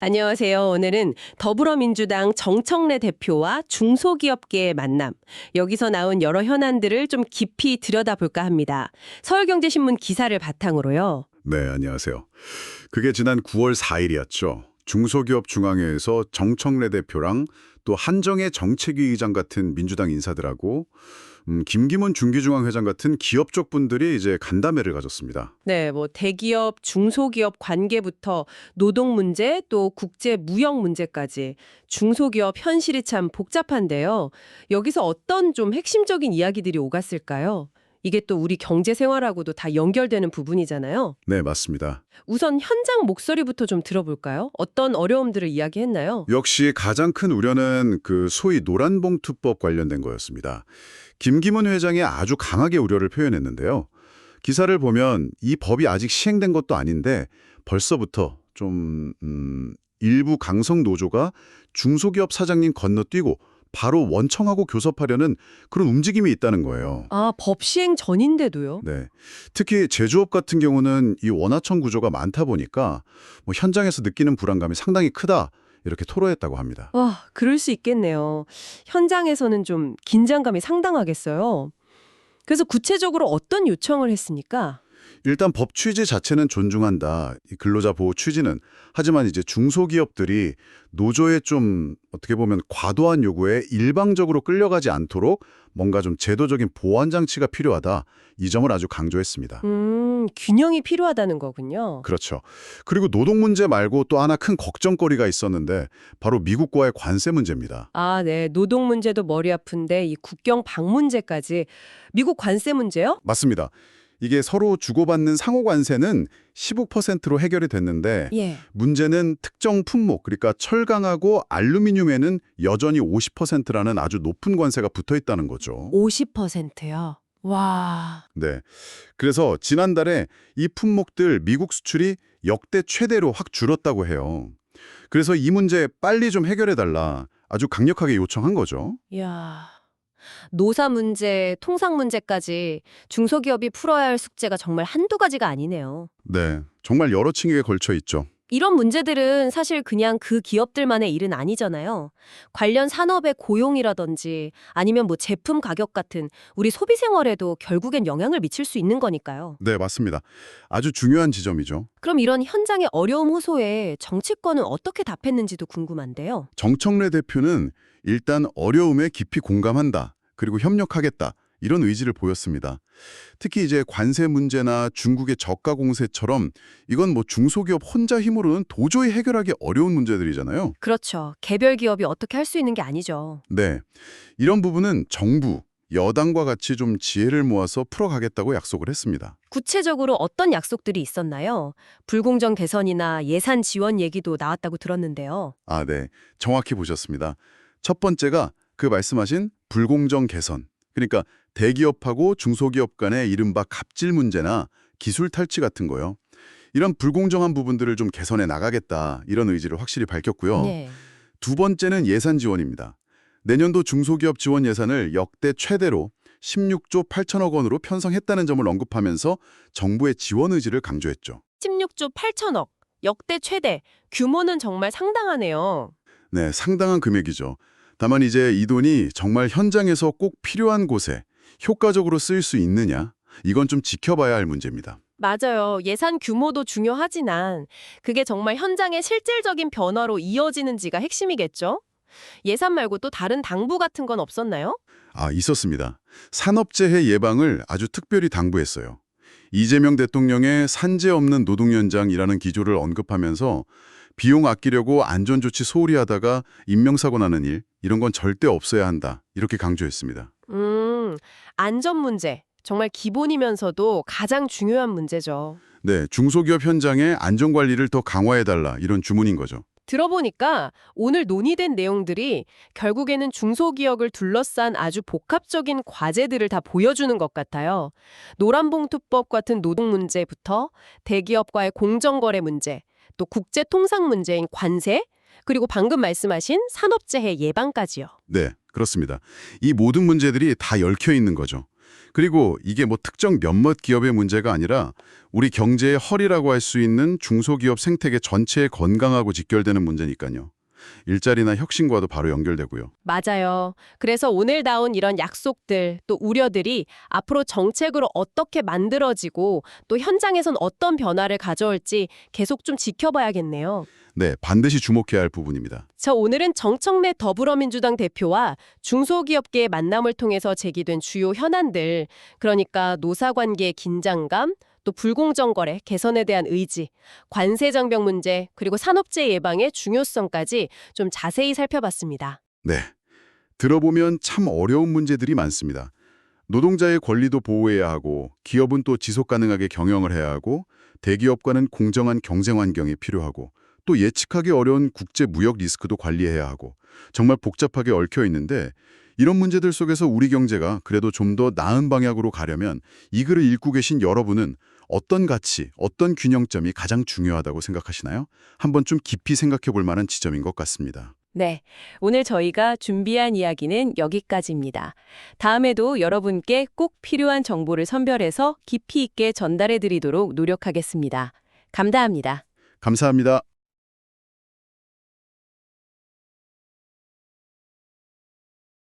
안녕하세요. 오늘은 더불어민주당 정청래 대표와 중소기업계의 만남. 여기서 나온 여러 현안들을 좀 깊이 들여다볼까 합니다. 서울경제신문 기사를 바탕으로요. 네, 안녕하세요. 그게 지난 9월 4일이었죠. 중소기업 중앙회에서 정청래 대표랑 또 한정혜 정책위 의장 같은 민주당 인사들하고 음, 김기문 중기중앙회장 같은 기업 쪽 분들이 이제 간담회를 가졌습니다. 네, 뭐 대기업, 중소기업 관계부터 노동 문제 또 국제 무역 문제까지 중소기업 현실이 참 복잡한데요. 여기서 어떤 좀 핵심적인 이야기들이 오갔을까요? 이게 또 우리 경제 생활하고도 다 연결되는 부분이잖아요. 네, 맞습니다. 우선 현장 목소리부터 좀 들어볼까요? 어떤 어려움들을 이야기했나요? 역시 가장 큰 우려는 그 소위 노란봉투법 관련된 거였습니다. 김기문 회장이 아주 강하게 우려를 표현했는데요. 기사를 보면 이 법이 아직 시행된 것도 아닌데 벌써부터 좀 음, 일부 강성 노조가 중소기업 사장님 건너뛰고 바로 원청하고 교섭하려는 그런 움직임이 있다는 거예요. 아, 법 시행 전인데도요? 네. 특히 제조업 같은 경우는 이 원하청 구조가 많다 보니까 뭐 현장에서 느끼는 불안감이 상당히 크다 이렇게 토로했다고 합니다. 와, 그럴 수 있겠네요. 현장에서는 좀 긴장감이 상당하겠어요. 그래서 구체적으로 어떤 요청을 했습니까? 일단 법 취지 자체는 존중한다. 이 근로자 보호 취지는. 하지만 이제 중소기업들이 노조의 좀 어떻게 보면 과도한 요구에 일방적으로 끌려가지 않도록 뭔가 좀 제도적인 보완 장치가 필요하다. 이 점을 아주 강조했습니다. 음, 균형이 필요하다는 거군요. 그렇죠. 그리고 노동 문제 말고 또 하나 큰 걱정거리가 있었는데 바로 미국과의 관세 문제입니다. 아, 네. 노동 문제도 머리 아픈데 이 국경 방문제까지 미국 관세 문제요? 맞습니다. 이게 서로 주고받는 상호 관세는 15%로 해결이 됐는데 예. 문제는 특정 품목, 그러니까 철강하고 알루미늄에는 여전히 50%라는 아주 높은 관세가 붙어 있다는 거죠. 50%요. 와. 네. 그래서 지난달에 이 품목들 미국 수출이 역대 최대로 확 줄었다고 해요. 그래서 이 문제 빨리 좀 해결해 달라 아주 강력하게 요청한 거죠. 이야. 노사 문제, 통상 문제까지 중소기업이 풀어야 할 숙제가 정말 한두 가지가 아니네요. 네. 정말 여러 층위에 걸쳐 있죠. 이런 문제들은 사실 그냥 그 기업들만의 일은 아니잖아요. 관련 산업의 고용이라든지 아니면 뭐 제품 가격 같은 우리 소비 생활에도 결국엔 영향을 미칠 수 있는 거니까요. 네, 맞습니다. 아주 중요한 지점이죠. 그럼 이런 현장의 어려움 호소에 정치권은 어떻게 답했는지도 궁금한데요. 정청래 대표는 일단 어려움에 깊이 공감한다. 그리고 협력하겠다. 이런 의지를 보였습니다. 특히 이제 관세 문제나 중국의 저가 공세처럼 이건 뭐 중소기업 혼자 힘으로는 도저히 해결하기 어려운 문제들이잖아요. 그렇죠. 개별 기업이 어떻게 할 수 있는 게 아니죠. 네. 이런 부분은 정부, 여당과 같이 좀 지혜를 모아서 풀어가겠다고 약속을 했습니다. 구체적으로 어떤 약속들이 있었나요? 불공정 개선이나 예산 지원 얘기도 나왔다고 들었는데요. 아, 네. 정확히 보셨습니다. 첫 번째가 그 말씀하신 불공정 개선. 그러니까 대기업하고 중소기업 간의 이른바 갑질 문제나 기술 탈취 같은 거요. 이런 불공정한 부분들을 좀 개선해 나가겠다. 이런 의지를 확실히 밝혔고요. 네. 두 번째는 예산 지원입니다. 내년도 중소기업 지원 예산을 역대 최대로 16조 8천억 원으로 편성했다는 점을 언급하면서 정부의 지원 의지를 강조했죠. 16조 8천억. 역대 최대. 규모는 정말 상당하네요. 네, 상당한 금액이죠. 다만 이제 이 돈이 정말 현장에서 꼭 필요한 곳에 효과적으로 쓰일 수 있느냐? 이건 좀 지켜봐야 할 문제입니다. 맞아요. 예산 규모도 중요하지만 그게 정말 현장의 실질적인 변화로 이어지는지가 핵심이겠죠? 예산 말고 또 다른 당부 같은 건 없었나요? 아, 있었습니다. 산업재해 예방을 아주 특별히 당부했어요. 이재명 대통령의 산재 없는 노동 현장이라는 기조를 언급하면서 비용 아끼려고 안전조치 소홀히 하다가 인명사고 나는 일, 이런 건 절대 없어야 한다. 이렇게 강조했습니다. 음, 안전 문제. 정말 기본이면서도 가장 중요한 문제죠. 네, 중소기업 현장의 안전관리를 더 강화해달라 이런 주문인 거죠. 들어보니까 오늘 논의된 내용들이 결국에는 중소기업을 둘러싼 아주 복합적인 과제들을 다 보여주는 것 같아요. 노란봉투법 같은 노동 문제부터 대기업과의 공정거래 문제, 또 국제 통상 문제인 관세, 그리고 방금 말씀하신 산업재해 예방까지요. 네, 그렇습니다. 이 모든 문제들이 다 얽혀 있는 거죠. 그리고 이게 뭐 특정 몇몇 기업의 문제가 아니라 우리 경제의 허리라고 할 수 있는 중소기업 생태계 전체에 건강하고 직결되는 문제니까요. 일자리나 혁신과도 바로 연결되고요. 맞아요. 그래서 오늘 나온 이런 약속들 또 우려들이 앞으로 정책으로 어떻게 만들어지고 또 현장에선 어떤 변화를 가져올지 계속 좀 지켜봐야겠네요. 네, 반드시 주목해야 할 부분입니다. 저 오늘은 정청래 더불어민주당 대표와 중소기업계의 만남을 통해서 제기된 주요 현안들, 그러니까 노사관계의 긴장감, 또 불공정 거래 개선에 대한 의지, 관세 장벽 문제, 그리고 산업재해 예방의 중요성까지 좀 자세히 살펴봤습니다. 네. 들어보면 참 어려운 문제들이 많습니다. 노동자의 권리도 보호해야 하고 기업은 또 지속 가능하게 경영을 해야 하고 대기업과는 공정한 경쟁 환경이 필요하고 또 예측하기 어려운 국제 무역 리스크도 관리해야 하고 정말 복잡하게 얽혀 있는데 이런 문제들 속에서 우리 경제가 그래도 좀 더 나은 방향으로 가려면 이 글을 읽고 계신 여러분은 어떤 가치, 어떤 균형점이 가장 중요하다고 생각하시나요? 한번 좀 깊이 생각해 볼 만한 지점인 것 같습니다. 네, 오늘 저희가 준비한 이야기는 여기까지입니다. 다음에도 여러분께 꼭 필요한 정보를 선별해서 깊이 있게 전달해 드리도록 노력하겠습니다. 감사합니다. 감사합니다.